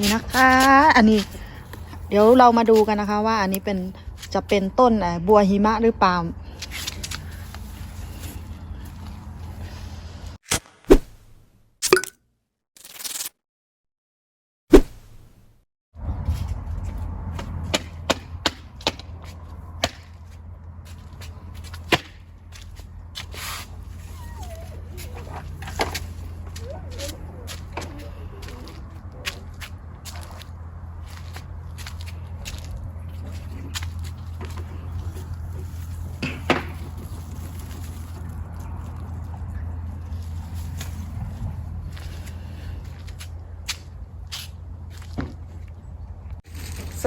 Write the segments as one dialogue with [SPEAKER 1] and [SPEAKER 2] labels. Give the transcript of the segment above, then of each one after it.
[SPEAKER 1] นี่นะคะ อันนี้ เดี๋ยวเรามาดูกันนะคะว่าอันนี้เป็นจะเป็นต้นบัวหิมะหรือเปล่า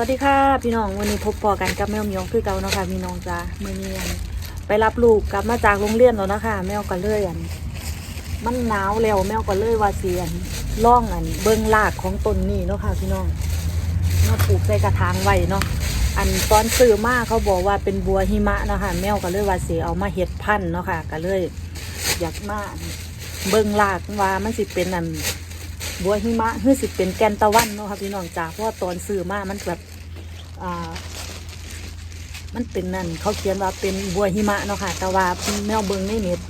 [SPEAKER 1] วัสดีค่ะพี่น้องวันนี้พบปอกันกับแมวเมียวคือเก่าเนาะค่ะพี่น้องจ้าเมื่อนี้อันไปรับลูกกลับมาจากโรงเรียนแล้วนะคะแมวก็เล่ยอันมันหนาวแล้วแมวก็เล่ยวาเสียนล่องอันเบิ้งรากของต้นนี้เนาะค่ะพี่น้องมาปลูกใส่กระถางไว้เนาะอันตอนซื้อมาเขาบอกว่าเป็นบัวหิมะเนาะค่ะแมวก็เล่ยวาเสียเอามาเฮ็ดพันเนาะค่ะก็เลยอยากมาเบิ้งรากว่ามันสิเป็นอัน บัวหิมะคือสิเป็นแกนตะวันเนาะค่ะพี่น้องจ้าเพราะว่าตอนซื้อมามันแบบอ่ามันเป็นนั่นเขาเขียนว่าเป็นบัวหิมะเนาะค่ะ แต่ว่าแมวเบิงในเน็ต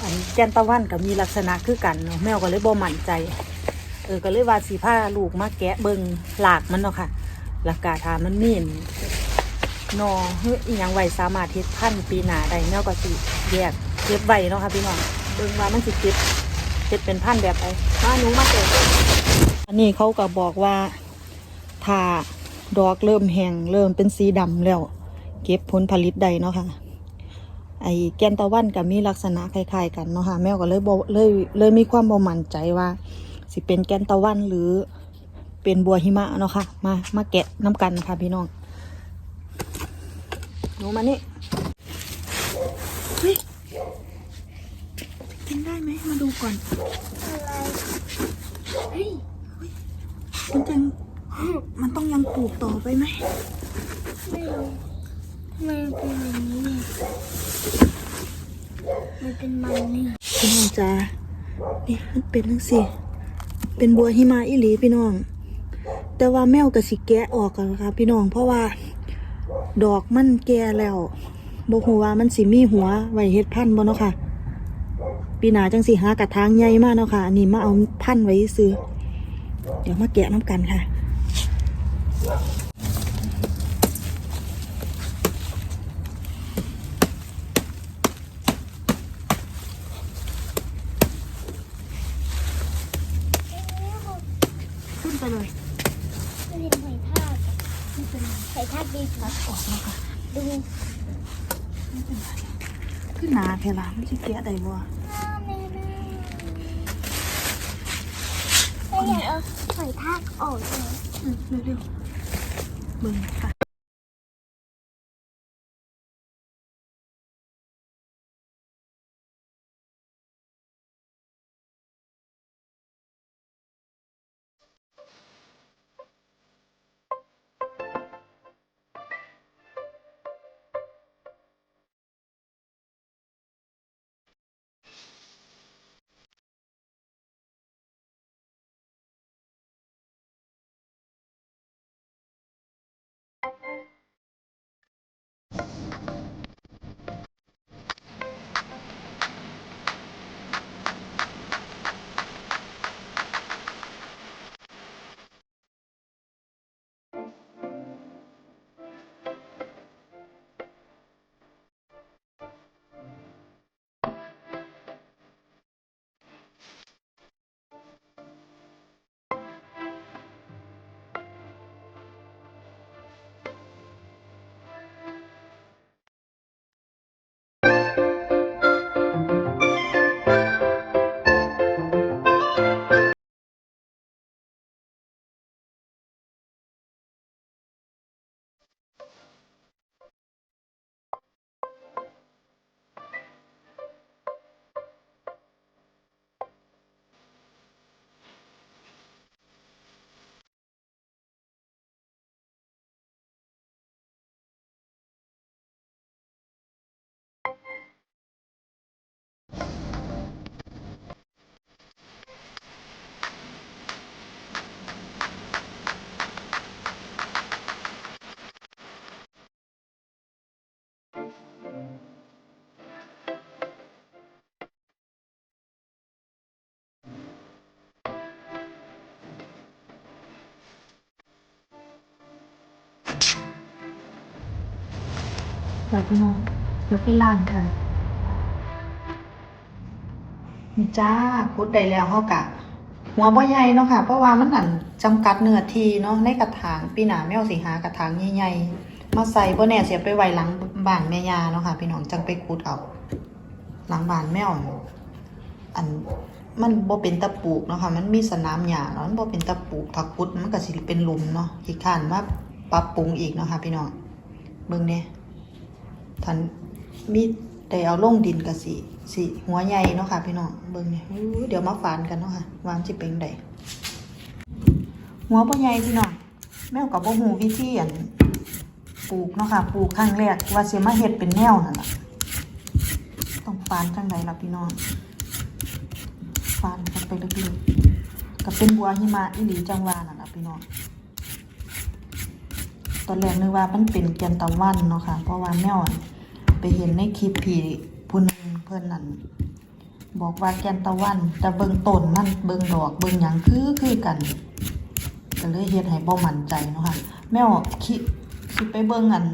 [SPEAKER 1] อันแกนตะวันก็มีลักษณะคือกันเนาะแมวก็เลยบ่มั่นใจ เออก็เลยว่าสีผ้าลูกมาแกะเบิงหลากมันเนาะค่ะหลักกาถามมันมีนนอเฮ้ยอหยังไหวสามารถเฮ็ดพันปีหนาได้แมวก็สิแยกเก็บไว้เนาะค่ะพี่น้องเบิงว่ามันสิเก็บ เฮ็ดเป็นพันแบบไหนมาหนูมาเจออันนี้เขาก็บอกว่าถ้าดอกเริ่มแห้งเริ่มเป็นสีดำแล้ว เก็บผลผลิตได้เนาะค่ะ ไอ้แกนตะวันก็มีลักษณะคล้ายๆกันเนาะค่ะแมวก็เลยบเลยเลยมีความบ่มั่นใจว่า สิเป็นแกนตะวันหรือเป็นบัวหิมะเนาะค่ะ มามาแกะน้ำกันค่ะพี่น้องหนูมานี่เฮ้ยกิน ได้ไหมมาดูก่อนเฮ้ยเฮ้ยมันจะมันต้องยังปลูกต่อไปไหม
[SPEAKER 2] ไม่รู้ทำไมมันเป็นอย่างนี้เนี่ยมันเป็นมันนี่
[SPEAKER 1] พี่น้องจ้านี่มันเป็นทั้งสิเป็นบัวหิมาอิหลีพี่น้อง แต่ว่าแมวกับสิแกะออกกันค่ะพี่น้องเพราะว่า ดอกมันแก่แล้วบอกหัวามันสิมีหัวไว้เฮ็ดพันธุ์บ่เนาะค่ะ ปีหน้าจังสิหากระถางใหญ่มากเนาะค่ะ อันนี้มาเอาพันธุ์ไว้ซื้อ เดี๋ยวมาแกะน้ำกันค่ะ ขึ้นไปเลย
[SPEAKER 2] ไม่เห็นหอยทากไม่เป็นไรหอยทากดีครับ
[SPEAKER 1] ออกแล้วค่ะ
[SPEAKER 2] ดู
[SPEAKER 1] ขึ้นหนาเทล่ะไม่ใช่แกะได้บ่
[SPEAKER 2] อยากเอาหอยทากออกเลย
[SPEAKER 1] เร็วๆมึงค่ะ ค่ะพี่น้องเดี๋ยวไปล้างค่ะนี่จ้าคุดได้แล้วเฮากะ หัวบ่ใหญ่เนาะค่ะ เพราะว่ามันนั่นจำกัดเนื้อทีเนาะในกระถางปีหนาแมวสิหากระถางใหญ่ๆมาใส่บ่แน่เสียไปไว้หลังบ้านแม่ยาเนาะค่ะ พี่น้องจังไปขุดเอา หลังบ้านแมวอันมันบ่เป็นตะปูกเนาะค่ะ มันมีสนามหญ้าเนาะมันบ่เป็นตะปูกถ้าขุดมันก็สิเป็นหลุมเนาะขี้ข้านมาปรับปรุงอีกเนาะค่ะ พี่น้องเบิ่งเนี่ย ท่านมีได้เอาลงดินก็สิสิหัวใหญ่เนาะค่ะพี่น้องเบิ่งเนี่ยเดี๋ยวมาฝานกันเนาะค่ะว่ามันสิเป็นไดหัวบ่ใหญ่พี่น้องแมวก็บ่ฮู้วิธีอันปลูกเนาะค่ะปลูกครั้งแรกว่าสิมาเฮ็ดเป็นแนวนั่นล่ะต้องฝานจังไดล่ะพี่น้องฟานกันไปลึกๆก็เป็นบัวหิมะอีหลีจังหวานั่นแหละพี่น้อง ตอนแรกนึกว่ามันเป็นแกนตะวันเนาะค่ะ เพราะว่าแมวอะไปเห็นในคลิปผีผู้นึงเพื่อนนั่นบอกว่าแกนตะวันแต่เบิ่งต้นมันเบิ่งดอกเบิ่งหยังคือคือกันก็เลยเฮ็ดให้บ่มั่นใจเนาะค่ะแมวคิดคิดไปเบิ่งอัน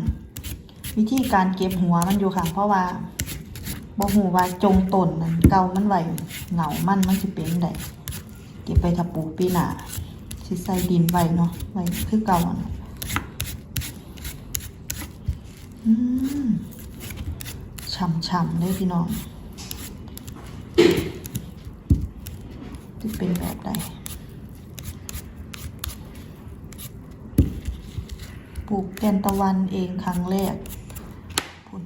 [SPEAKER 1] วิธีการเก็บหัวมันอยู่ค่ะ เพราะว่าบ่ฮู้ว่าจงต้นนั้นเก่ามันไว้เหงามันมันสิเป็นไดเก็บไปถ้าปลูกปีหน้าสิใส่ดินไว้เนาะไว้คือเก่าอะเนาะอืม ช่ำๆเลยพี่น้องจะเป็นแบบใดปลูกแกนตะวันเองครั้งแรกพุ่น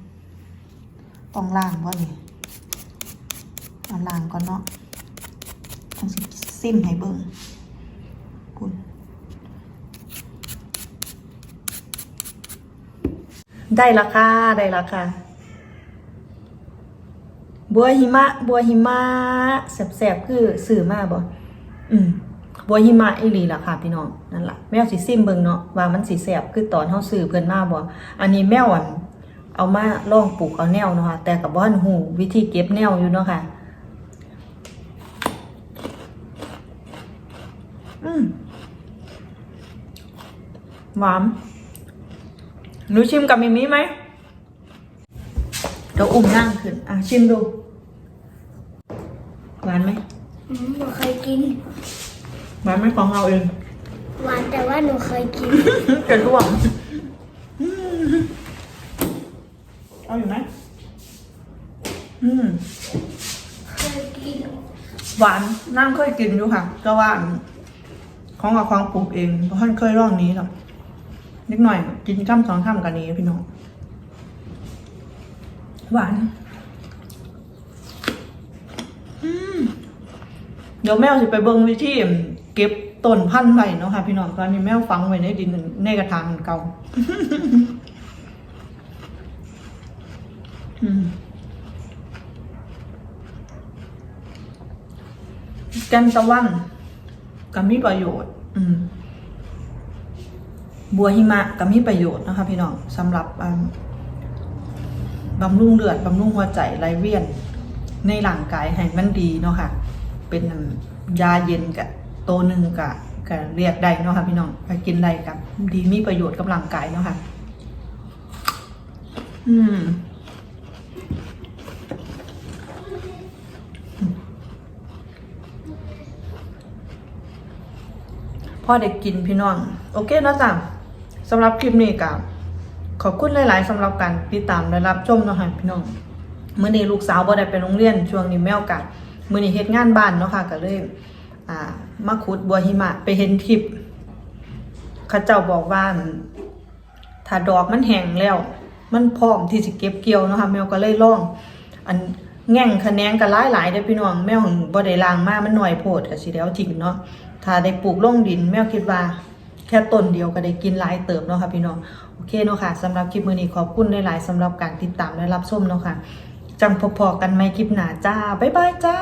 [SPEAKER 1] ต้องล้างบ่นี่เอาล้างก่อนเนาะต้องสิซิมให้เบิ่งคุณ ได้ราคาได้ราคาบัวหิมะ บัวหิมะแสบๆ คือสื่อมากบ่อืมบัวหิมะอีหลีล่ะค่ะพี่น้องนั่นล่ะแมวสิซิมเบิงเนาะว่ามันสิแสบคือตอนเฮาซื้อเพิ่นมาบ่อันนี้แมวอันเอามาลองปลูกเอาแนวเนาะค่ะแต่กับบ้านหูวิธีเก็บแนวอยู่เนาะค่ะ อืมหวาน หนูชิมกับมิมิไหมเดี๋ยวอุ้มนั่งขึ้น อะ ชิมดู หวานไหม
[SPEAKER 2] อืมหนูเคยกิน
[SPEAKER 1] หวานไหมของเราเอง
[SPEAKER 2] หวานแต่ว่าหนูเคยกิน
[SPEAKER 1] กระร่วงอืมเอาอยู่ไหมอืม
[SPEAKER 2] เคยกิน
[SPEAKER 1] หวานนั่งเคยกินอยู่ค่ะก็ว่าอันของกับของปลูกเองเพราะท่านเคยร่องนี้หรอก นิดหน่อย กินข้ามสองข้ามกันนี้พี่น้อง หวาน เดี๋ยวแมวจะไปเบิ่งวิธีเก็บต้นพันธุ์ไว้เนาะค่ะ พี่น้องตอนนี้แมวฝังไว้ในดินในกระถางเก่า อืมแกันตะวันก็มีประโยชน์ อืม บัวหิมะก็มีประโยชน์นะคะพี่น้องสำหรับอ่าบำรุงเลือดบำรุงหัวใจไหลเวียน ในร่างกายให้มันดีเนาะค่ะ เป็นยาเย็นกับโตวหนึ่งกับกับเรียกได้เนาะค่ะพี่น้องก็กินได้กับ ดีมีประโยชน์กับร่างกายเนาะค่ะ อืมพ่อเด็กกินพี่น้อง โอเคเนาะจ้ะ สำหรับคลิปนี้กับขอบคุณหลาย ๆสำหรับการติดตามและรับชมเนาะค่ะพี่น้องเมื้อนี้ลูกสาวบ่ได้ไปโรงเรียนช่วงนี้แมวกัดมื้อนี้เฮ็ดงานบ้านเนาะค่ะก็เลยอ่ามาขุดบัวหิมะไปเห็นทิปเขาเจ้าบอกว่าถ้าดอกมันแห้งแล้ว มันพร้อมที่จะเก็บเกี่ยวเนาะค่ะแมวก็เลยลอง อันแง่งคะแนนก็หลายหลายๆเด้พี่น้องแมวของบ่ได้ล้างมามันหน่อยโพดก็สิแล้วทิ้งเนาะถ้าได้ปลูกลงดินแมวคิดว่า แค่ต้นเดียวก็ได้กินหลายเติบเนาะค่ะพี่น้องโอเคเนาะค่ะสำหรับคลิปมือนี้ขอบคุณหลายๆสำหรับการติดตามและรับชมเนาะค่ะจังพอๆกันไหมคลิปหนาจ้าบ๊ายบายจ้า